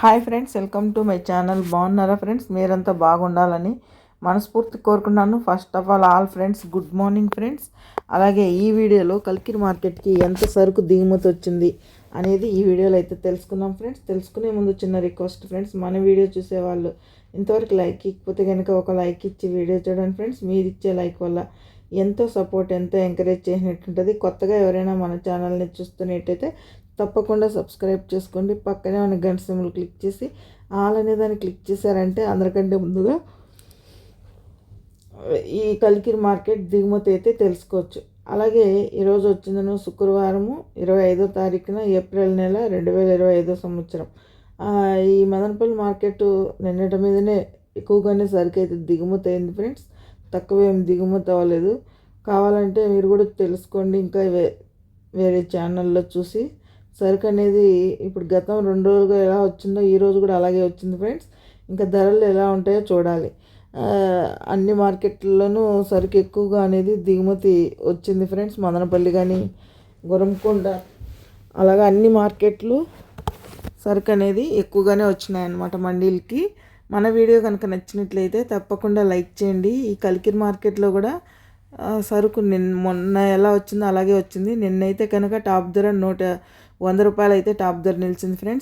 Hi friends welcome to my channel. బాగున్నారా friends? మీరంతా బాగుండాలని మనస్ఫూర్తి కోరుకున్నాను first of all all friends good morning friends అలాగే ఈ వీడియోలో కల్కిరి మార్కెట్కి ఎంత సరుకు దిగుమతి వచ్చింది అనేది ఈ వీడియోలో అయితే తెలుసుకుందాం ఫ్రెండ్స్. తెలుసుకునే ముందు చిన్న రిక్వెస్ట్ ఫ్రెండ్స్ మన వీడియో చూసేవాళ్ళు ఇంతవరకు లైక్ ఇకపోతే కనుక ఒక లైక్ ఇచ్చి వీడియో చూడండి ఫ్రెండ్స్. మీరు ఇచ్చే లైక్ వల్ల ఎంతో సపోర్ట్ ఎంతో ఎంకరేజ్ చేసినట్టుంటుంది. కొత్తగా ఎవరైనా మన ఛానల్ని చూస్తున్నట్టయితే తప్పకుండా సబ్స్క్రైబ్ చేసుకోండి. పక్కనే ఉన్న గంట సింబల్ క్లిక్ చేసి ఆల్ అనే దాన్ని క్లిక్ చేశారంటే అందరికంటే ముందుగా ఈ కలికిరి మార్కెట్ దిగుమతి అయితే తెలుసుకోవచ్చు. అలాగే ఈరోజు వచ్చిందను శుక్రవారము ఇరవై ఐదో తారీఖున ఏప్రిల్ నెల రెండు వేల ఇరవై ఐదో సంవత్సరం. ఈ మదనపల్లి మార్కెట్ నిన్నటి మీదనే ఎక్కువగానే సరికి అయితే దిగుమతి అయింది ఫ్రెండ్స్. తక్కువ ఏం దిగుమతి అవ్వలేదు. కావాలంటే మీరు కూడా తెలుసుకోండి. ఇంకా వేరే ఛానల్లో చూసి సరుకు అనేది ఇప్పుడు గతం రెండు రోజులుగా ఎలా వచ్చిందో ఈ రోజు కూడా అలాగే వచ్చింది ఫ్రెండ్స్. ఇంకా ధరలు ఎలా ఉంటాయో చూడాలి. అన్ని మార్కెట్లలోనూ సరుకు ఎక్కువగా అనేది దిగుమతి వచ్చింది ఫ్రెండ్స్. మదనపల్లి కానీ గురంకొండ అలాగా అన్ని మార్కెట్లు సరుకు అనేది ఎక్కువగానే వచ్చినాయి అన్నమాట మండీలకి. మన వీడియో కనుక నచ్చినట్లయితే తప్పకుండా లైక్ చేయండి. ఈ కలికిరి మార్కెట్లో కూడా సరుకు నిన్న మొన్న ఎలా వచ్చిందో అలాగే వచ్చింది. నిన్నైతే కనుక టాప్ ధర నూట వంద రూపాయలు అయితే టాప్ ధర నిలిచింది ఫ్రెండ్స్.